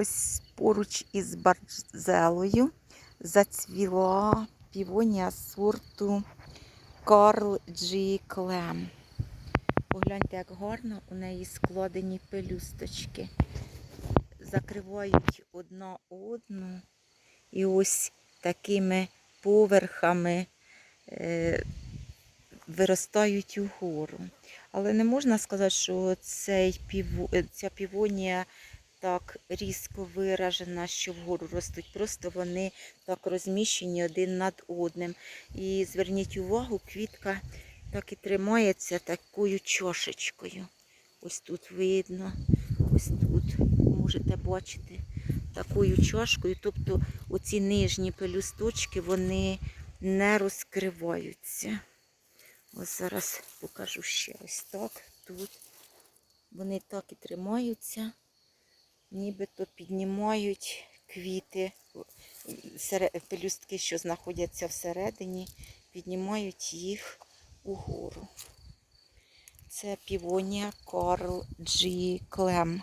Ось поруч із барзелою зацвіла півонія сорту Карл Джі Клем. Погляньте, як гарно у неї складені пелюсточки. Закривають одна одну і ось такими поверхами е, виростають угору. Але не можна сказати, що цей піво, е, ця півонія так різко виражена, що вгору ростуть. Просто вони так розміщені один над одним. І зверніть увагу, квітка так і тримається такою чошечкою. Ось тут видно, ось тут можете бачити такою чашкою. Тобто оці нижні пелюсточки вони не розкриваються. Ось зараз покажу ще ось так. Тут вони так і тримаються, нібито піднімають квіти, пелюстки, що знаходяться всередині, піднімають їх угору. Це півонія Карл Джі Клем.